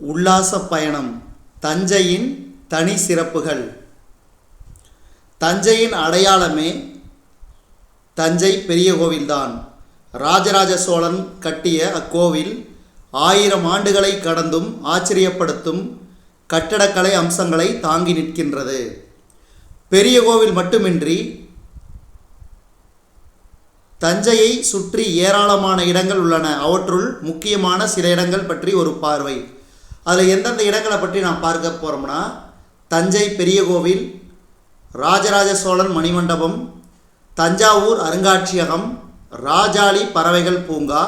உல்லாச பயணம் தஞ்சையின் தனி சிறப்புகள். தஞ்சையின் அடையாளமே தஞ்சை பெரிய கோவில்தான். ராஜராஜ சோழன் கட்டிய அக்கோவில் ஆயிரம் ஆண்டுகளை கடந்தும் ஆச்சரியப்படுத்தும் கட்டடக்கலை அம்சங்களை தாங்கி நிற்கின்றது. பெரிய கோவில் மட்டுமின்றி தஞ்சையை சுற்றி ஏராளமான இடங்கள் உள்ளன. அவற்றுள் முக்கியமான சில இடங்கள் பற்றி ஒரு பார்வை. அதில் எந்தெந்த இடங்களை பற்றி நான் பார்க்க போகிறோம்னா தஞ்சை பெரிய கோவில் ராஜராஜ சோழன் மணிமண்டபம் தஞ்சாவூர் அருங்காட்சியகம் ராஜாளி பறவைகள் பூங்கா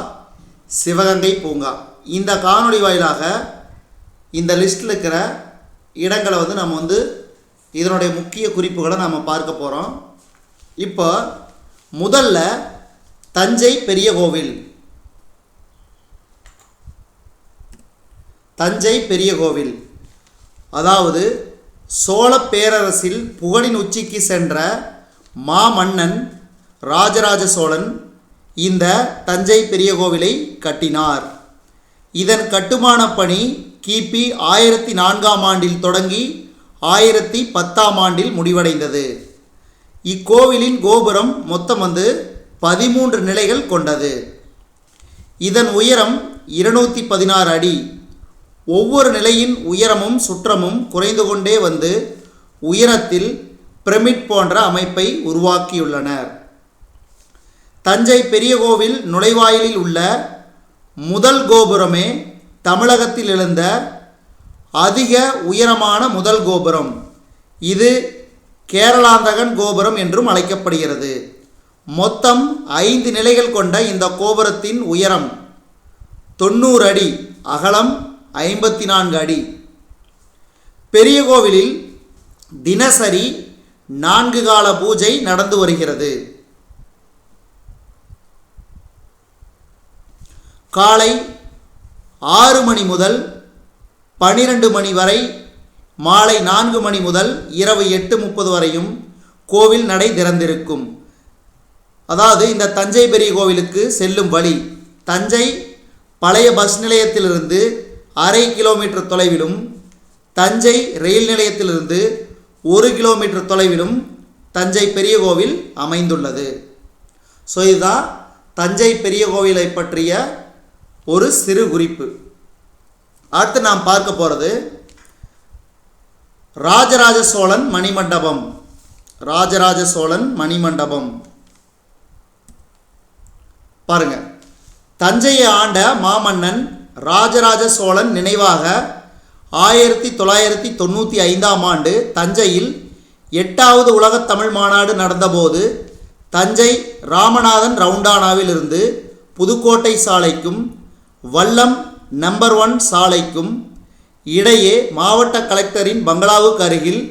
சிவகங்கை பூங்கா. இந்த காணொளி வாயிலாக இந்த லிஸ்ட்டில் இருக்கிற இடங்களை வந்து நம்ம வந்து இதனுடைய முக்கிய குறிப்புகளை நம்ம பார்க்க போகிறோம் இப்போ முதல்ல தஞ்சை பெரிய கோவில். தஞ்சை பெரிய கோவில் அதாவது சோழ பேரரசில் புகழின் உச்சிக்கு சென்ற மாமன்னன் ராஜராஜ சோழன் இந்த தஞ்சை பெரிய கோவிலை கட்டினார். இதன் கட்டுமானப் பணி கிபி ஆயிரத்தி நான்காம் ஆண்டில் தொடங்கி ஆயிரத்தி பத்தாம் ஆண்டில் முடிவடைந்தது. இக்கோவிலின் கோபுரம் மொத்தம் வந்து பதிமூன்று நிலைகள் கொண்டது. இதன் உயரம் இருநூற்றி பதினாறு அடி. ஒவ்வொரு நிலையின் உயரமும் சுற்றமும் குறைந்து கொண்டே வந்து உயரத்தில் பிரமிட் போன்ற அமைப்பை உருவாக்கியுள்ளனர். தஞ்சை பெரிய கோவில் நுழைவாயிலில் உள்ள முதல் கோபுரமே தமிழகத்தில் எழுந்த அதிக உயரமான முதல் கோபுரம். இது கேரளாந்தகன் கோபுரம் என்றும் அழைக்கப்படுகிறது. மொத்தம் ஐந்து நிலைகள் கொண்ட இந்த கோபுரத்தின் உயரம் தொண்ணூறு அடி அகலம் ஐம்பத்தி நான்கு அடி. பெரிய கோவிலில் தினசரி நான்கு கால பூஜை நடந்து வருகிறது. காலை ஆறு மணி முதல் பனிரெண்டு மணி வரை மாலை நான்கு மணி முதல் இரவு எட்டு முப்பது வரையும் கோவில் நடை திறந்திருக்கும். அதாவது இந்த தஞ்சை பெரிய கோவிலுக்கு செல்லும் வழி தஞ்சை பழைய பஸ் நிலையத்திலிருந்து அரை கிலோமீட்டர் தொலைவிலும் தஞ்சை ரயில் நிலையத்திலிருந்து ஒரு கிலோமீட்டர் தொலைவிலும் தஞ்சை பெரிய கோவில் அமைந்துள்ளது. ஸோ இதுதான் தஞ்சை பெரிய கோவிலை பற்றிய ஒரு சிறு குறிப்பு. அடுத்து நாம் பார்க்க போகிறது ராஜராஜ சோழன் மணிமண்டபம். ராஜராஜ சோழன் மணிமண்டபம். பாருங்க. தஞ்சையை ஆண்ட மாமன்னன் ராஜராஜ சோழன் நினைவாக ஆயிரத்தி தொள்ளாயிரத்தி தொண்ணூற்றி ஐந்தாம் ஆண்டு தஞ்சையில் எட்டாவது உலகத் தமிழ் மாநாடு நடந்தபோது தஞ்சை ராமநாதன் ரவுண்டானாவிலிருந்து புதுக்கோட்டை சாலைக்கும் வல்லம் நம்பர் ஒன் சாலைக்கும் இடையே மாவட்ட கலெக்டரின் பங்களாவுக்கு அருகில்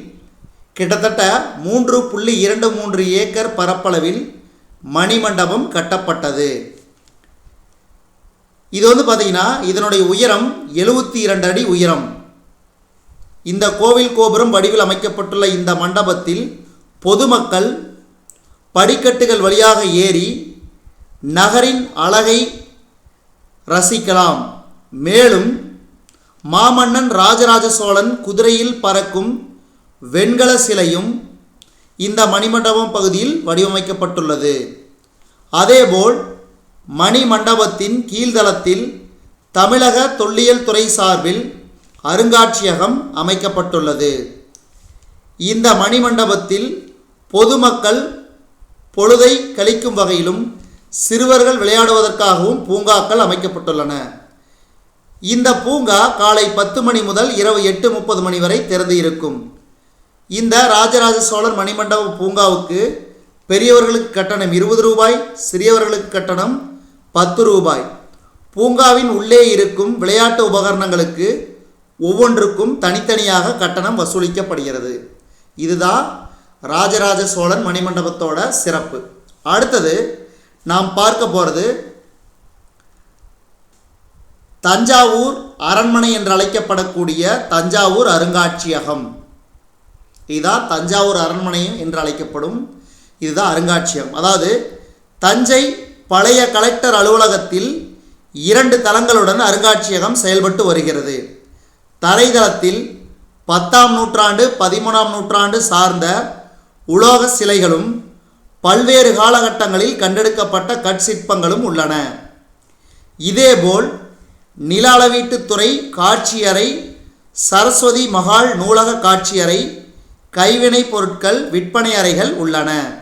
கிட்டத்தட்ட மூன்று புள்ளி இரண்டு மூன்று ஏக்கர் பரப்பளவில் மணிமண்டபம் கட்டப்பட்டது. இது வந்து பார்த்தீங்கன்னா இதனுடைய உயரம் எழுபத்தி இரண்டு அடி உயரம். இந்த கோவில் கோபுரம் வடிவில் அமைக்கப்பட்டுள்ள இந்த மண்டபத்தில் பொதுமக்கள் படிக்கட்டுகள் வழியாக ஏறி நகரின் அழகை ரசிக்கலாம். மேலும் மாமன்னன் ராஜராஜ சோழன் குதிரையில் பறக்கும் வெண்கல சிலையும் இந்த மணிமண்டபம் பகுதியில் வடிவமைக்கப்பட்டுள்ளது. அதேபோல் மணிமண்டபத்தின் கீழ்தளத்தில் தமிழக தொல்லியல் துறை சார்பில் அருங்காட்சியகம் அமைக்கப்பட்டுள்ளது. இந்த மணிமண்டபத்தில் பொதுமக்கள் பொழுதை கழிக்கும் வகையிலும் சிறுவர்கள் விளையாடுவதற்காகவும் பூங்காக்கள் அமைக்கப்பட்டுள்ளன. இந்த பூங்கா காலை பத்து மணி முதல் இரவு எட்டு முப்பது மணி வரை திறந்து இருக்கும். இந்த ராஜராஜ சோழர் மணிமண்டப பூங்காவுக்கு பெரியவர்களுக்கு கட்டணம் இருபது ரூபாய் சிறியவர்களுக்கு கட்டணம் பத்து ரூபாய். பூங்காவின் உள்ளே இருக்கும் விளையாட்டு உபகரணங்களுக்கு ஒவ்வொன்றுக்கும் தனித்தனியாக கட்டணம் வசூலிக்கப்படுகிறது. இதுதான் ராஜராஜ சோழன் மணிமண்டபத்தோட சிறப்பு. அடுத்தது நாம் பார்க்க போகிறது தஞ்சாவூர் அரண்மனை என்று அழைக்கப்படக்கூடிய தஞ்சாவூர் அருங்காட்சியகம். இதுதான் தஞ்சாவூர் அரண்மனை என்று அழைக்கப்படும். இதுதான் அருங்காட்சியகம். அதாவது தஞ்சை பழைய கலெக்டர் அலுவலகத்தில் இரண்டு தளங்களுடன் அருங்காட்சியகம் செயல்பட்டு வருகிறது. தரைதளத்தில் பத்தாம் நூற்றாண்டு பதிமூணாம் நூற்றாண்டு சார்ந்த உலோக சிலைகளும் பல்வேறு காலகட்டங்களில் கண்டெடுக்கப்பட்ட கற்சிற்பங்களும் உள்ளன. இதேபோல் நில அளவீட்டுத்துறை காட்சியறை சரஸ்வதி மகால் நூலக காட்சியறை கைவினைப் பொருட்கள் விற்பனை அறைகள் உள்ளன.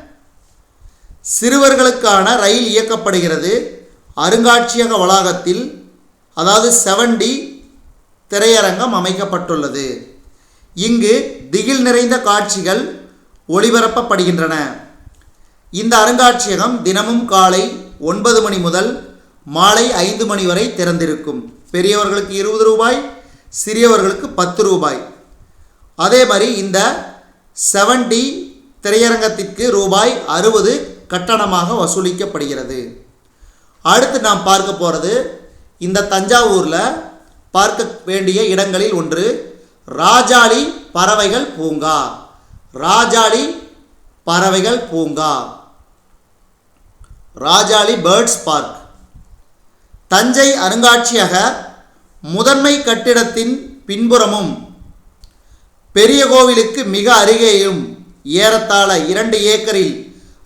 சிறுவர்களுக்கான ரயில் இயக்கப்படுகிறது. அருங்காட்சியக வளாகத்தில் அதாவது செவன் டி திரையரங்கம் அமைக்கப்பட்டுள்ளது. இங்கு திகில் நிறைந்த காட்சிகள் ஒளிபரப்பப்படுகின்றன. இந்த அருங்காட்சியகம் தினமும் காலை ஒன்பது மணி முதல் மாலை ஐந்து மணி வரை திறந்திருக்கும். பெரியவர்களுக்கு இருபது ரூபாய் சிறியவர்களுக்கு பத்து ரூபாய். அதே மாதிரி இந்த செவன் டி திரையரங்கத்திற்கு ரூபாய் அறுபது கட்டணமாக வசூலிக்கப்படுகிறது. அடுத்து நாம் பார்க்க போகிறது இந்த தஞ்சாவூரில் பார்க்க வேண்டிய இடங்களில் ஒன்று ராஜாளி பறவைகள் பூங்கா. ராஜாளி பறவைகள் பூங்கா. ராஜாளி பேர்ட்ஸ் பார்க். தஞ்சை அருங்காட்சியக முதன்மை கட்டிடத்தின் பின்புறமும் பெரிய கோவிலுக்கு மிக அருகேயும் ஏறத்தாழ இரண்டு ஏக்கரில்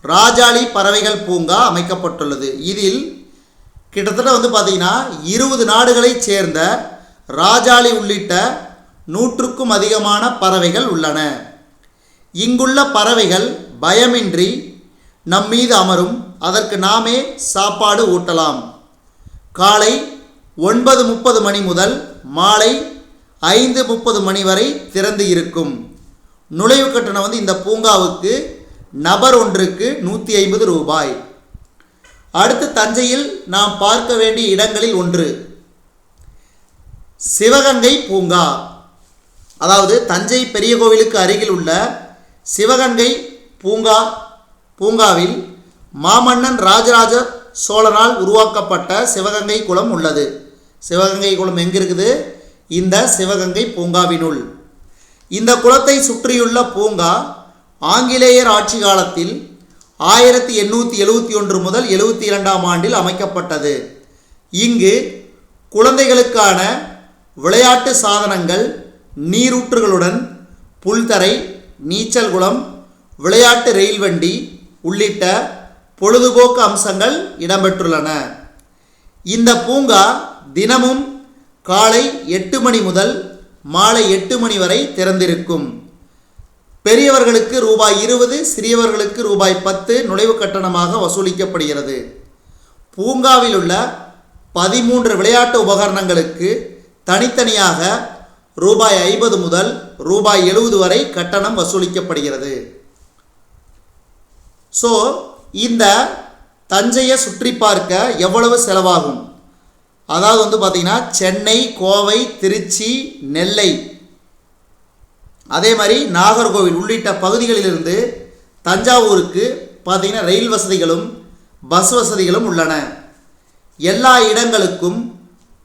ராஜாளி பறவைகள் பூங்கா அமைக்கப்பட்டுள்ளது. இதில் கிட்டத்தட்ட வந்து பார்த்திங்கன்னா இருபது நாடுகளைச் சேர்ந்த ராஜாளி உள்ளிட்ட நூற்றுக்கும் அதிகமான பறவைகள் உள்ளன. இங்குள்ள பறவைகள் பயமின்றி நம் மீது அமரும். அதற்கு நாமே சாப்பாடு ஊட்டலாம். காலை ஒன்பது முப்பது மணி முதல் மாலை ஐந்து முப்பது மணி வரை திறந்து இருக்கும். நுழைவு கட்டணம் வந்து இந்த பூங்காவுக்கு நபர் ஒன்றுக்கு நூற்றி ஐம்பது ரூபாய். அடுத்து தஞ்சையில் நாம் பார்க்க வேண்டிய இடங்களில் ஒன்று. சிவகங்கை பூங்கா. அதாவது தஞ்சை பெரிய கோவிலுக்கு அருகில் உள்ள சிவகங்கை பூங்கா பூங்காவில் மாமன்னன் ராஜராஜ சோழனால் உருவாக்கப்பட்ட சிவகங்கை குளம் உள்ளது. சிவகங்கை குளம் எங்கே இருக்குது? இந்த சிவகங்கை பூங்காவினுள். இந்த குளத்தை சுற்றியுள்ள பூங்கா ஆங்கிலேயர் ஆட்சி காலத்தில் ஆயிரத்தி எண்ணூற்றி எழுவத்தி ஒன்று முதல் எழுவத்தி இரண்டாம் ஆண்டில் அமைக்கப்பட்டது. இங்கு குழந்தைகளுக்கான விளையாட்டு சாதனங்கள் நீரூற்றுகளுடன் புல்தரை நீச்சல் குளம் விளையாட்டு ரயில் வண்டி உள்ளிட்ட பொழுதுபோக்கு அம்சங்கள் இடம்பெற்றுள்ளன. இந்த பூங்கா தினமும் காலை எட்டு மணி முதல் மாலை எட்டு மணி வரை திறந்திருக்கும். பெரியவர்களுக்கு ரூபாய் இருபது சிறியவர்களுக்கு ரூபாய் பத்து நுழைவு கட்டணமாக வசூலிக்கப்படுகிறது. பூங்காவில் உள்ள பதிமூன்று விளையாட்டு உபகரணங்களுக்கு தனித்தனியாக ரூபாய் ஐம்பது முதல் ரூபாய் எழுபது வரை கட்டணம் வசூலிக்கப்படுகிறது. ஸோ இந்த தஞ்சையை சுற்றி பார்க்க எவ்வளவு செலவாகும்? அதாவது வந்து பார்த்திங்கன்னா சென்னை கோவை திருச்சி நெல்லை அதே மாதிரி நாகர்கோவில் உள்ளிட்ட பகுதிகளிலிருந்து தஞ்சாவூருக்கு பார்த்திங்கன்னா ரயில் வசதிகளும் பஸ் வசதிகளும் உள்ளன. எல்லா இடங்களுக்கும்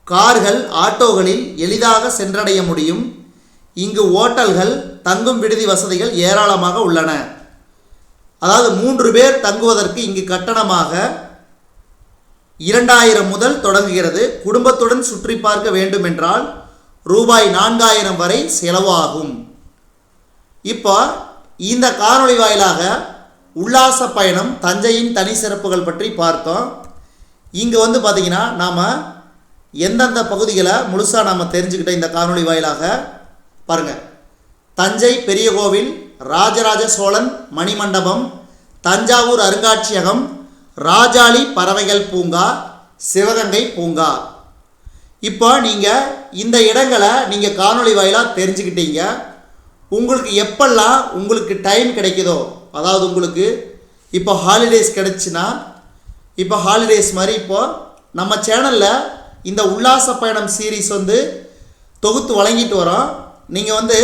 கார்கள் ஆட்டோகளில் எளிதாக சென்றடைய முடியும். இங்கு ஓட்டல்கள் தங்கும் விடுதி வசதிகள் ஏராளமாக உள்ளன. அதாவது மூன்று பேர் தங்குவதற்கு இங்கு கட்டணமாக இரண்டாயிரம் முதல் தொடங்குகிறது. குடும்பத்துடன் சுற்றி பார்க்க வேண்டுமென்றால் ரூபாய் நான்காயிரம் வரை செலவாகும். இப்போ இந்த காணொளி வாயிலாக உல்லாச பயணம் தஞ்சையின் தனி சிறப்புகள் பற்றி பார்த்தோம். இங்கே வந்து பார்த்திங்கன்னா நாம் எந்தெந்த பகுதிகளை முழுசாக நாம் தெரிஞ்சுக்கிட்ட இந்த காணொளி வாயிலாக பாருங்கள் தஞ்சை பெரிய கோவில் ராஜராஜ சோழன் மணிமண்டபம் தஞ்சாவூர் அருங்காட்சியகம் ராஜாளி பறவைகள் பூங்கா சிவகங்கை பூங்கா. இப்போ நீங்கள் இந்த இடங்களை நீங்கள் காணொளி வாயிலாக தெரிஞ்சுக்கிட்டீங்க. உங்களுக்கு எப்பெல்லாம் உங்களுக்கு டைம் கிடைக்குதோ அதாவது உங்களுக்கு இப்போ ஹாலிடேஸ் கிடச்சின்னா இப்போ ஹாலிடேஸ் மாதிரி இப்போது நம்ம சேனலில் இந்த உல்லாச பயணம் சீரீஸ் வந்து தொகுத்து வழங்கிட்டு வரோம். நீங்கள் வந்து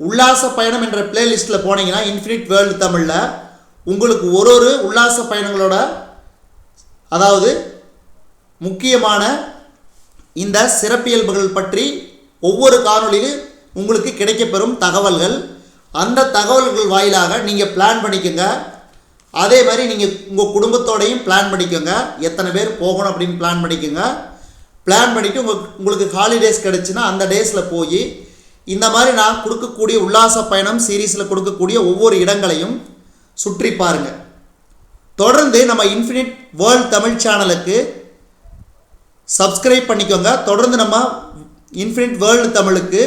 உல்லாச பயணம் என்ற பிளேலிஸ்ட்டில் போனீங்கன்னா இன்ஃபினிட் வேர்ல்டு தமிழில் உங்களுக்கு ஒரு ஒரு உல்லாச பயணங்களோட அதாவது முக்கியமான இந்த சிறப்பியல்புகள் பற்றி ஒவ்வொரு காணொளியிலும் உங்களுக்கு கிடைக்கப்பெறும் தகவல்கள். அந்த தகவல்கள் வாயிலாக நீங்கள் பிளான் பண்ணிக்கோங்க. அதே மாதிரி நீங்கள் உங்கள் குடும்பத்தோடையும் பிளான் பண்ணிக்கோங்க. எத்தனை பேர் போகணும் அப்படின்னு பிளான் பண்ணிக்கோங்க. பிளான் பண்ணிவிட்டு உங்கள் உங்களுக்கு ஹாலிடேஸ் கிடச்சுன்னா அந்த டேஸில் போய் இந்த மாதிரி நான் கொடுக்கக்கூடிய உல்லாச பயணம் சீரீஸில் கொடுக்கக்கூடிய ஒவ்வொரு இடங்களையும் சுற்றி பாருங்கள் தொடர்ந்து நம்ம இன்ஃபினிட் வேர்ல்ட் தமிழ் சேனலுக்கு சப்ஸ்கிரைப் பண்ணிக்கோங்க. தொடர்ந்து நம்ம இன்ஃபினிட் வேர்ல்டு தமிழுக்கு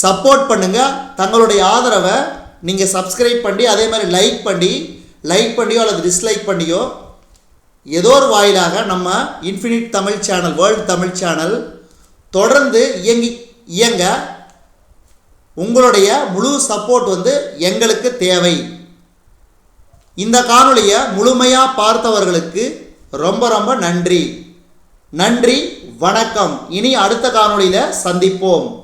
சப்போர்ட் பண்ணுங்கள் தங்களுடைய ஆதரவை நீங்கள் சப்ஸ்கிரைப் பண்ணி அதே மாதிரி லைக் பண்ணி லைக் பண்ணியோ அல்லது டிஸ்லைக் பண்ணியோ ஏதோ ஒரு வாயிலாக நம்ம infinite Tamil channel world Tamil channel தொடர்ந்து இயங்கி இயங்க உங்களுடைய முழு சப்போர்ட் வந்து எங்களுக்கு தேவை. இந்த காணொளியை முழுமையாக பார்த்தவர்களுக்கு ரொம்ப ரொம்ப நன்றி. நன்றி வணக்கம். இனி அடுத்த காணொளியில் சந்திப்போம்.